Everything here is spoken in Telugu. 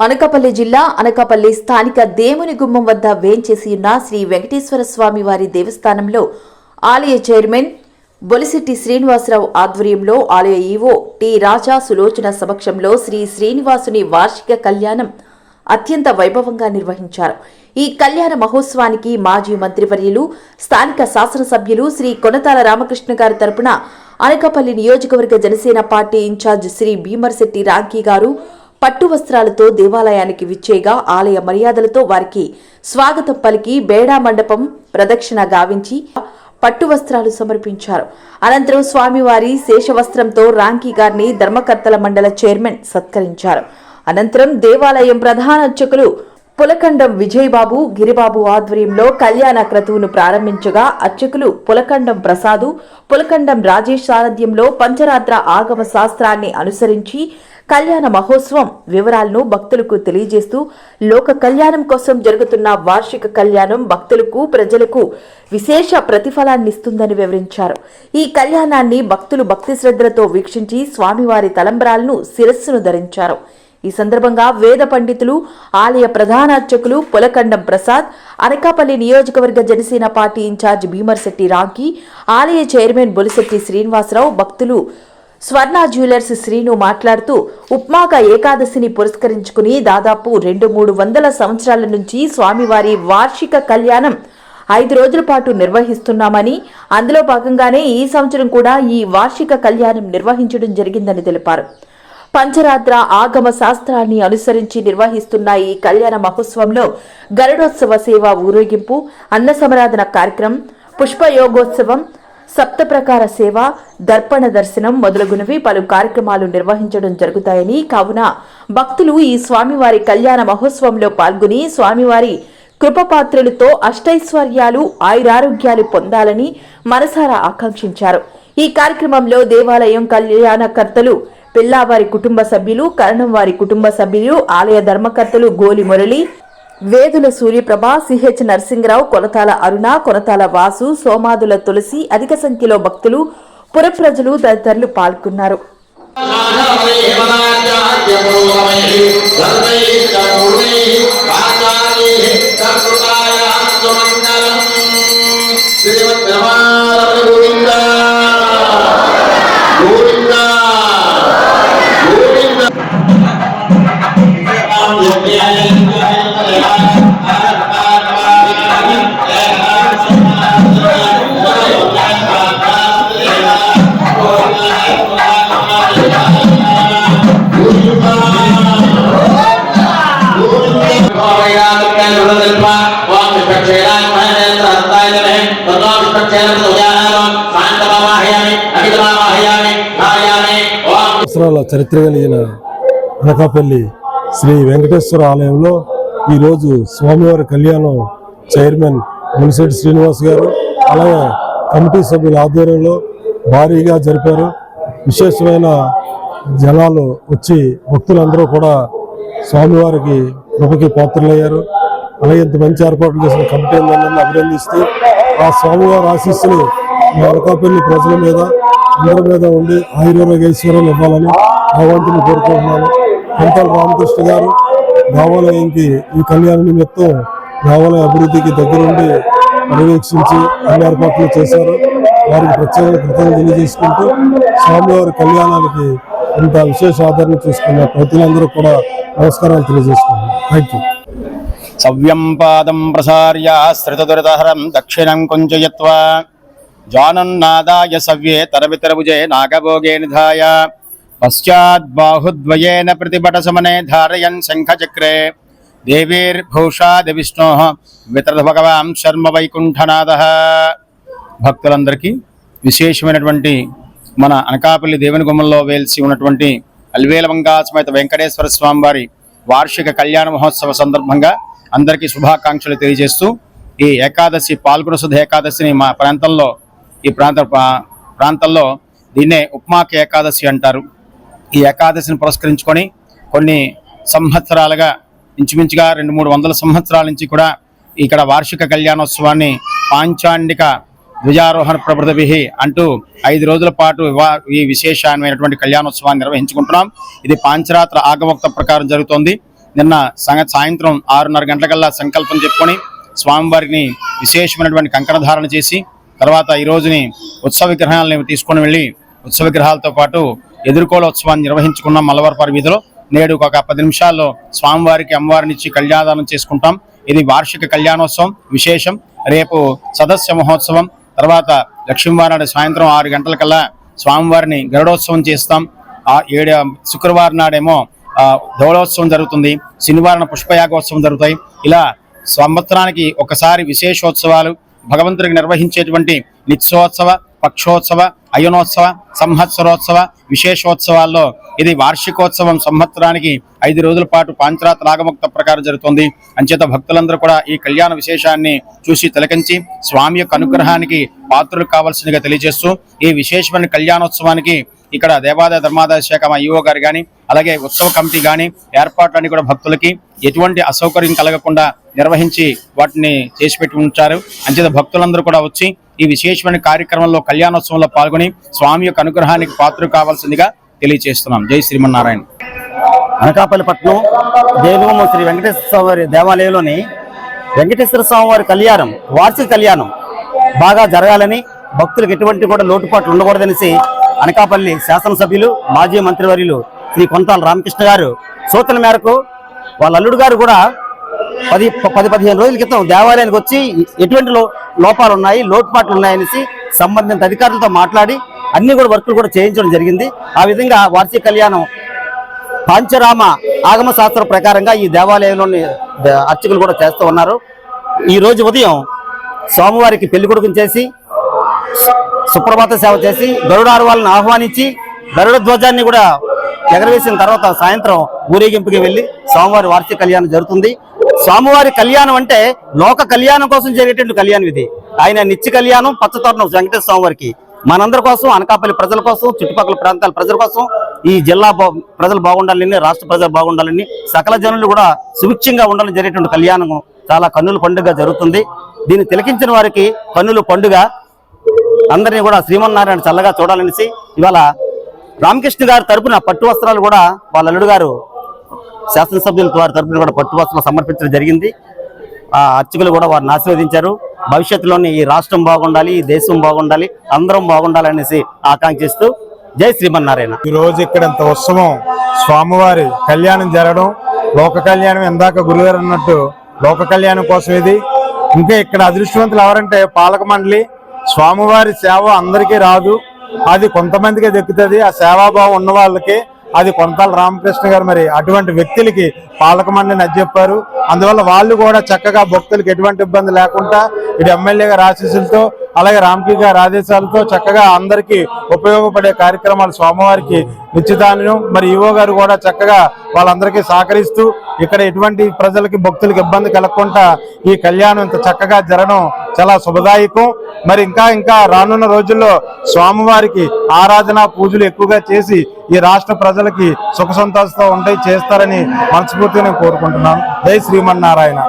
అనకాపల్లి జిల్లా అనకాపల్లి స్థానిక దేవుని గుమ్మం వద్ద వేంచేసి ఉన్న శ్రీ వెంకటేశ్వర స్వామి వారి దేవస్థానంలో ఆలయ చైర్మన్ బొలిశెట్టి శ్రీనివాసరావు ఆధ్వర్యంలో ఆలయ ఈవో టి రాజా సులోచన సమక్షంలో శ్రీ శ్రీనివాసుని వార్షిక కళ్యాణం అత్యంత వైభవంగా నిర్వహించారు. ఈ కళ్యాణ మహోత్సవానికి మాజీ మంత్రివర్యులు స్థానిక శాసనసభ్యులు శ్రీ కొనతాల రామకృష్ణ గారి తరపున అనకాపల్లి నియోజకవర్గ జనసేన పార్టీ ఇన్ఛార్జ్ శ్రీ భీమర్శెట్టి రాంకీ గారు పట్టు వస్త్రాలతో దేవాలయానికి విచ్చేగా ఆలయ మర్యాదలతో వారికి స్వాగతం పలికి బేడా మండపం ప్రదక్షిణ గావించి పట్టు వస్త్రాలు సమర్పించారు. అనంతరం స్వామివారి శేషవస్త్రంతో రాంకీ గారిని ధర్మకర్తల మండల చైర్మన్ సత్కరించారు. అనంతరం దేవాలయం ప్రధాన అర్చకులు పులకండం విజయబాబు గిరిబాబు ఆధ్వర్యంలో కళ్యాణ క్రతువును ప్రారంభించగా అర్చకులు పులకండం ప్రసాదు పులకండం రాజేష్ సారథ్యంలో పంచరాత్ర ఆగమ శాస్త్రాన్ని అనుసరించి కళ్యాణ మహోత్సవం వివరాలను భక్తులకు తెలియజేస్తూ లోక కళ్యాణం కోసం జరుగుతున్న వార్షిక కళ్యాణం భక్తులకు ప్రజలకు విశేష ప్రతిఫలాన్నిస్తుందని వివరించారు. ఈ కళ్యాణాన్ని భక్తులు భక్తి శ్రద్ధలతో వీక్షించి స్వామివారి తలంబ్రాలను శిరస్సును ధరించారు. ఈ సందర్భంగా వేద పండితులు ఆలయ ప్రధానార్చకులు పులకండం ప్రసాద్ అనకాపల్లి నియోజకవర్గ జనసేన పార్టీ ఇన్ఛార్జ్ భీమర్శెట్టి రాంకి ఆలయ చైర్మన్ బొలిశెట్టి శ్రీనివాసరావు భక్తులు స్వర్ణ జ్యువెలర్స్ శ్రీను మాట్లాడుతూ ఉప్మాక ఏకాదశిని పురస్కరించుకుని దాదాపు రెండు మూడు వందల సంవత్సరాల నుంచి స్వామివారి వార్షిక కళ్యాణం ఐదు రోజుల పాటు నిర్వహిస్తున్నామని అందులో భాగంగానే ఈ సంవత్సరం కూడా ఈ వార్షిక కళ్యాణం నిర్వహించడం జరిగిందని తెలిపారు. పంచరాత్ర ఆగమ శాస్త్రాన్ని అనుసరించి నిర్వహిస్తున్న ఈ కళ్యాణ మహోత్సవంలో గరుడోత్సవ సేవ ఊరేగింపు అన్న సమరాధన కార్యక్రమం పుష్పయోగోత్సవం సప్త ప్రకార సేవ దర్పణ దర్శనం మొదలగునవి పలు కార్యక్రమాలు నిర్వహించడం జరుగుతాయని కావున భక్తులు ఈ స్వామివారి కళ్యాణ మహోత్సవంలో పాల్గొని స్వామివారి కృపపాత్రులతో అష్టైశ్వర్యాలు ఆయురారోగ్యాలు పొందాలని మనసారా ఆకాంక్షించారు. ఈ కార్యక్రమంలో దేవాలయం కళ్యాణకర్తలు పిల్లావారి కుటుంబ సభ్యులు కరణం వారి కుటుంబ సభ్యులు ఆలయ ధర్మకర్తలు గోలి మురళి వేదుల సూర్యప్రభ సిహెచ్ నరసింగరావు కొలతాల అరుణ కొలతాల వాసు సోమాదుల తులసి అధిక సంఖ్యలో భక్తులు పురప్రజలు తదితరులు పాల్గొన్నారు సంవత్సరాల చరిత్ర కలిగిన అనకాపల్లి శ్రీ వెంకటేశ్వర ఆలయంలో ఈరోజు స్వామివారి కళ్యాణం చైర్మన్ మునిశెట్టి శ్రీనివాస్ గారు అలాగే కమిటీ సభ్యుల ఆధ్వర్యంలో భారీగా జరిపారు. విశేషమైన జనాలు వచ్చి భక్తులందరూ కూడా స్వామివారికి కృపకి పాత్రలయ్యారు. అలాగే ఇంత మంచి ఏర్పాట్లు చేసిన కమిటీ అందరినీ అభినందిస్తూ ఆ స్వామివారి ఆశీస్సులు మా ప్రజల మీద అందరి మీద ఉండి ఆయుర్వేద ఇవ్వాలని భగవంతుని కోరుకుంటున్నాను. కొంతల రామకృష్ణ గారు దేవాలయంకి ఈ కళ్యాణ నిమిత్తం దేవాలయ అభివృద్ధికి దగ్గరుండి పర్యవేక్షించి అన్ని ఏర్పాట్లు చేశారు. వారికి ప్రత్యేక కృతజ్ఞతలు తెలియజేసుకుంటూ స్వామివారి కళ్యాణానికి ఇంత విశేష ఆదరణ చూసుకున్న ప్రజలందరూ కూడా నమస్కారాలు తెలియజేసుకున్నాను థ్యాంక్ యూ సవ్యం పాదం ప్రసార్య శ్రితదురితహరం దక్షిణం కుంజయత్వ. జానున్నాదాయ సవ్యే తరవితరభుజే నాగభోగే నిధాయ పశ్చాద్బాహుద్వయేన ప్రతిభట సమనే ధారయన్ శంఖచక్రే దేవీర్భూషాది విష్ణో వితరథ భగవాన్ శర్మ వైకుంఠనాథ భక్తులందరికీ విశేషమైనటువంటి మన అనకాపల్లి దేవుని గుమ్మంలో వేల్సి ఉన్నటువంటి అల్వేల మంగాసమేత వెంకటేశ్వర స్వామి వారి వార్షిక కళ్యాణ మహోత్సవ సందర్భంగా అందరికీ శుభాకాంక్షలు తెలియజేస్తూ ఈ ఏకాదశి పాల్గొన శుద్ధ ఏకాదశిని మా ప్రాంతంలో ఈ ప్రాంత ప్రా- ప్రాంతంలో దీన్నే ఉప్మాక ఏకాదశి అంటారు. ఈ ఏకాదశిని పురస్కరించుకొని కొన్ని సంవత్సరాలుగా ఇంచుమించుగా రెండు మూడు వందల సంవత్సరాల నుంచి కూడా ఇక్కడ వార్షిక కళ్యాణోత్సవాన్ని పాంచాండిక ధ్వజారోహణ ప్రభృతభి అంటూ ఐదు రోజుల పాటు ఈ విశేషమైనటువంటి కళ్యాణోత్సవాన్ని నిర్వహించుకుంటున్నాం. ఇది పాంచరాత్ర ఆగవక్త ప్రకారం జరుగుతోంది. నిన్న సాయంత్రం ఆరున్నర గంటలకల్లా సంకల్పం చెప్పుకొని స్వామివారిని విశేషమైనటువంటి కంకణధారణ చేసి తర్వాత ఈ రోజుని ఉత్సవ విగ్రహాలను తీసుకొని వెళ్ళి ఉత్సవ విగ్రహాలతో పాటు ఎదుర్కోల ఉత్సవాన్ని నిర్వహించుకున్నాం మల్లవరపారి వీధిలో నేడు ఒక పది నిమిషాల్లో స్వామివారికి అమ్మవారిని ఇచ్చి కళ్యాణదానం చేసుకుంటాం. ఇది వార్షిక కళ్యాణోత్సవం విశేషం. రేపు సదస్య మహోత్సవం. తర్వాత లక్ష్మీవారి నాడు సాయంత్రం ఆరు గంటలకల్లా స్వామివారిని గరుడోత్సవం చేస్తాం. ఆ ఏడు శుక్రవారం నాడేమో ధౌళోత్సవం జరుగుతుంది. శనివారం పుష్పయాగోత్సవం జరుగుతాయి. ఇలా సంవత్సరానికి ఒకసారి విశేషోత్సవాలు భగవంతుడికి నిర్వహించేటువంటి నిత్యోత్సవ పక్షోత్సవ అయనోత్సవ సంవత్సరోత్సవ విశేషోత్సవాల్లో ఇది వార్షికోత్సవం సంవత్సరానికి ఐదు రోజుల పాటు పాంచరాత్ర రాగముక్త ప్రకారం జరుగుతుంది. అంచేత భక్తులందరూ కూడా ఈ కళ్యాణ విశేషాన్ని చూసి తిలకించి స్వామి యొక్క అనుగ్రహానికి పాత్రలు కావాల్సిందిగా తెలియజేస్తూ ఈ విశేషమైన కళ్యాణోత్సవానికి ఇక్కడ దేవాదాయ ధర్మాదాయ శాఖ మా ఈఓ గారు కానీ అలాగే ఉత్సవ కమిటీ కానీ ఏర్పాట్లన్నీ కూడా భక్తులకి ఎటువంటి అసౌకర్యం కలగకుండా నిర్వహించి వాటిని చేసి పెట్టి ఉంచారు. అంచేత భక్తులందరూ కూడా వచ్చి ఈ విశేషమైన కార్యక్రమంలో కళ్యాణోత్సవంలో పాల్గొని స్వామి యొక్క అనుగ్రహానికి పాత్ర కావాల్సిందిగా తెలియజేస్తున్నాం జై శ్రీమన్నారాయణ. అనకాపల్లి పట్నం దేవిగమ్మ శ్రీ వెంకటేశ్వర స్వామి దేవాలయంలోని వెంకటేశ్వర స్వామి వారి కళ్యాణం వార్షిక కళ్యాణం బాగా జరగాలని భక్తులకు ఎటువంటి కూడా లోటుపాట్లు ఉండకూడదనేసి అనకాపల్లి శాసనసభ్యులు మాజీ మంత్రివర్యులు శ్రీ కొంతాల రామకృష్ణ గారు సూచన మేరకు వాళ్ళ అల్లుడు గారు కూడా పది పది పదిహేను రోజుల క్రితం దేవాలయానికి వచ్చి ఎటువంటి లోపాలు ఉన్నాయి లోటుపాట్లు ఉన్నాయనేసి సంబంధిత అధికారులతో మాట్లాడి అన్ని కూడా వర్కులు కూడా చేయించడం జరిగింది. ఆ విధంగా వార్షిక కళ్యాణం పాంచరామ ఆగమ శాస్త్ర ప్రకారంగా ఈ దేవాలయంలోని అర్చకులు కూడా చేస్తూ ఉన్నారు. ఈ రోజు ఉదయం స్వామివారికి పెళ్ళి కొడుకుని చేసి సుప్రభాత సేవ చేసి గరుడారు వాళ్ళని ఆహ్వానించి గరుడ ధ్వజాన్ని కూడా ఎగరవేసిన తర్వాత సాయంత్రం ఊరేగింపుకి వెళ్ళి స్వామివారి వార్షిక కళ్యాణం జరుగుతుంది. స్వామివారి కళ్యాణం అంటే లోక కళ్యాణం కోసం జరిగేటువంటి కళ్యాణం ఇది. ఆయన నిత్య కళ్యాణం పచ్చతోరణం వెంకటేశ్వర స్వామివారికి మనందరి కోసం అనకాపల్లి ప్రజల కోసం చుట్టుపక్కల ప్రాంతాల ప్రజల కోసం ఈ జిల్లా బా- ప్రజలు బాగుండాలని రాష్ట్ర ప్రజలు బాగుండాలని సకల జనులు కూడా సుభిక్షంగా ఉండాలని జరిగేటువంటి కళ్యాణం చాలా కన్నుల పండుగ జరుగుతుంది. దీన్ని తిలకించిన వారికి కన్నుల పండుగ అందరినీ కూడా శ్రీమన్నారాయణ చల్లగా చూడాలనేసి ఇవాళ రామకృష్ణ గారి తరపున పట్టు వస్త్రాలు కూడా వాళ్ళ అల్లుడు గారు శాసనసభ్యుల వారి తరపున కూడా పట్టు సమర్పించడం జరిగింది. ఆ అర్చకులు కూడా వారిని ఆశీర్వదించారు. భవిష్యత్తులోని ఈ రాష్ట్రం బాగుండాలి ఈ దేశం బాగుండాలి అందరం బాగుండాలనేసి ఆకాంక్షిస్తూ జై శ్రీమన్నారాయణ. ఈ రోజు ఇక్కడ ఇంత ఉత్సవం స్వామివారి కళ్యాణం జరగడం లోక కళ్యాణం ఇందాక గురుగారు అన్నట్టు లోక కళ్యాణం కోసం ఇది. ఇంకా ఇక్కడ అదృష్టవంతులు ఎవరంటే పాలక మండలి స్వామివారి సేవ అందరికీ రాదు. అది కొంతమందికే దక్కుతుంది. ఆ సేవాభావం ఉన్న వాళ్ళకి అది కొంతాల రామకృష్ణ గారు మరి అటువంటి వ్యక్తులకి పాలక మండలిని చెప్పారు. అందువల్ల వాళ్ళు కూడా చక్కగా భక్తులకు ఎటువంటి ఇబ్బంది లేకుండా ఇటు ఎమ్మెల్యే గారి ఆశీస్సులతో అలాగే రామ్కి గారి ఆదేశాలతో చక్కగా అందరికీ ఉపయోగపడే కార్యక్రమాలు స్వామివారికి నిశ్చితాన్ని మరి ఈవో గారు కూడా చక్కగా వాళ్ళందరికీ సహకరిస్తూ ఇక్కడ ఎటువంటి ప్రజలకి భక్తులకు ఇబ్బంది కలగకుండా ఈ కళ్యాణం ఇంత చక్కగా జరగడం చాలా శుభదాయకం. మరి ఇంకా ఇంకా రానున్న రోజుల్లో స్వామివారికి ఆరాధన పూజలు ఎక్కువగా చేసి ఈ రాష్ట్ర ప్రజలకి సుఖ సంతోషంతో ఉంటాయి చేస్తారని మనస్ఫూర్తిగా నేను కోరుకుంటున్నాను. జై శ్రీమన్నారాయణ.